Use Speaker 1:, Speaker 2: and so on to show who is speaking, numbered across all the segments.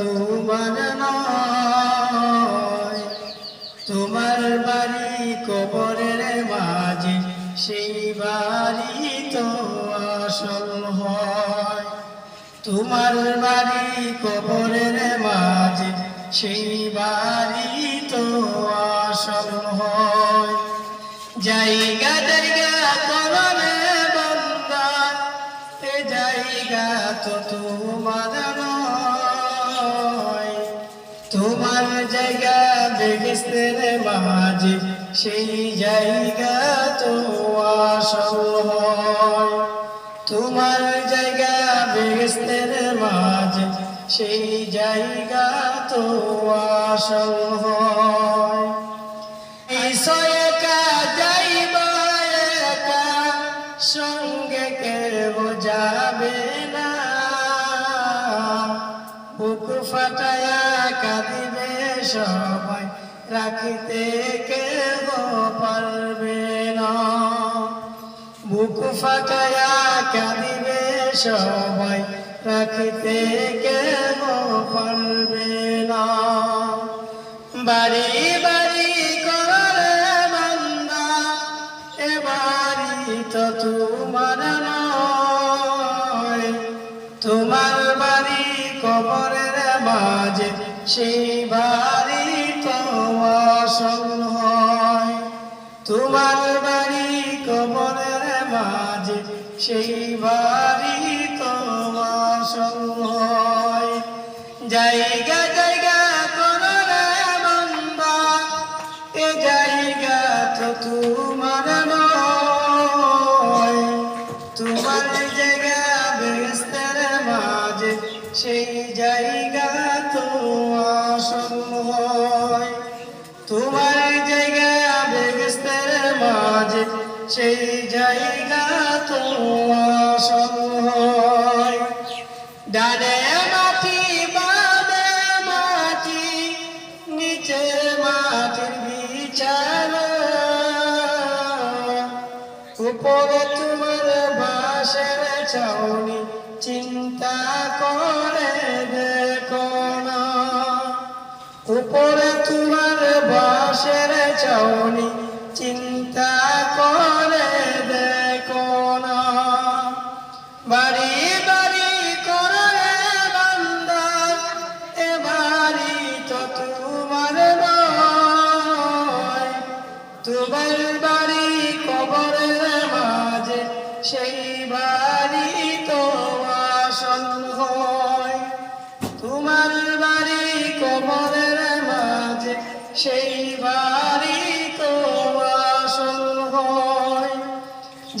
Speaker 1: তোমার নয়। তোমার বাড়ি কবরের মাঝে, সেই বাড়ি তো আসল হয়। তোমার বাড়ি কবরের মাঝে, সেই বাড়ি তো আসল হয়। জায়গা জায়গা করলে বন্দা এ জায়গা তো তোমার জায়গা বেগেস্তের মাঝে, সেই জায়গা তো আসল তোমার জায়গা বেগেস্তের মাঝে, সেই জায়গা তো আসল হয়। সবাই রাখিতে কেউ পারবে না। বুক ফাঁকায়া কাঁদিবে সবাই রাখিতে কেউ পারবে না। বাড়ি মাঝে সেই বাড়ি তো আসল হয়। তোমার বাড়ি কবরের মাঝে সেই বাড়ি তো আসল হয়। জায়গা জায়গা করলে বান্দা এ জায়গা তো তোমার জায়গা তো আসল হয়। তোমার জায়গা বেস্তের মাঝে, সেই জায়গা তো আসল হয়। ডানে মাটি, বামে মাটি নিচে মাটির বিছানা উপরে তোমার বাসের ছাউনি, চিন্তা করে। বাসের চৌনি চিন্তা করে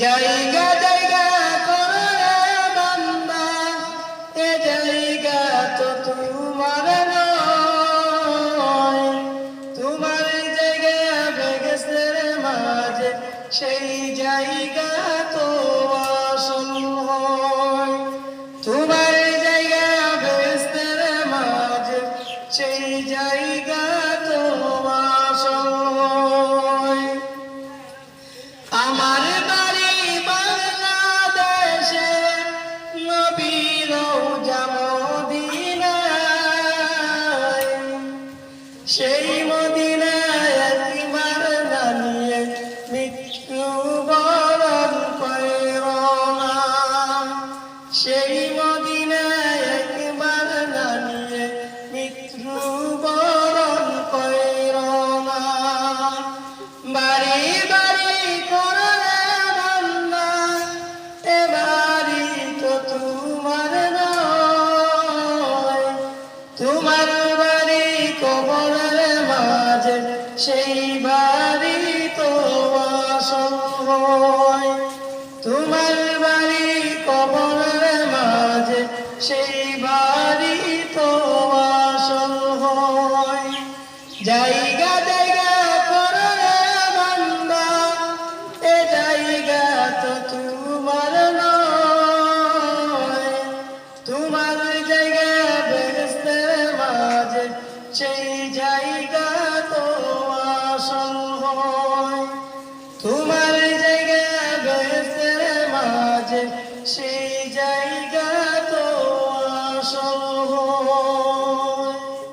Speaker 1: জায়গা জায়গা করে বান্দা। এ জায়গা তো তোমার নয়। তোমার জায়গা বেগেসের মাঝে, সেই জায়গা তো আসল হয়। তোমার সেই মদিনায় একবার দাঁড়িয়ে মৃত্যু বরণ কইর না সেই মদিনায় একবার দাঁড়িয়ে মৃত্যু বরণ কইর না বাড়ি বাড়ি করলে বান্দা এ বাড়ি তো তোমার নয়। তোমার সেই বাড়ি তো তোমার বাড়ি কবরের মাঝে, সেই বাড়ি তো জায়গা জায়গা করলে বান্দা জায়গা তো তোমার নয়। তোমার তোমার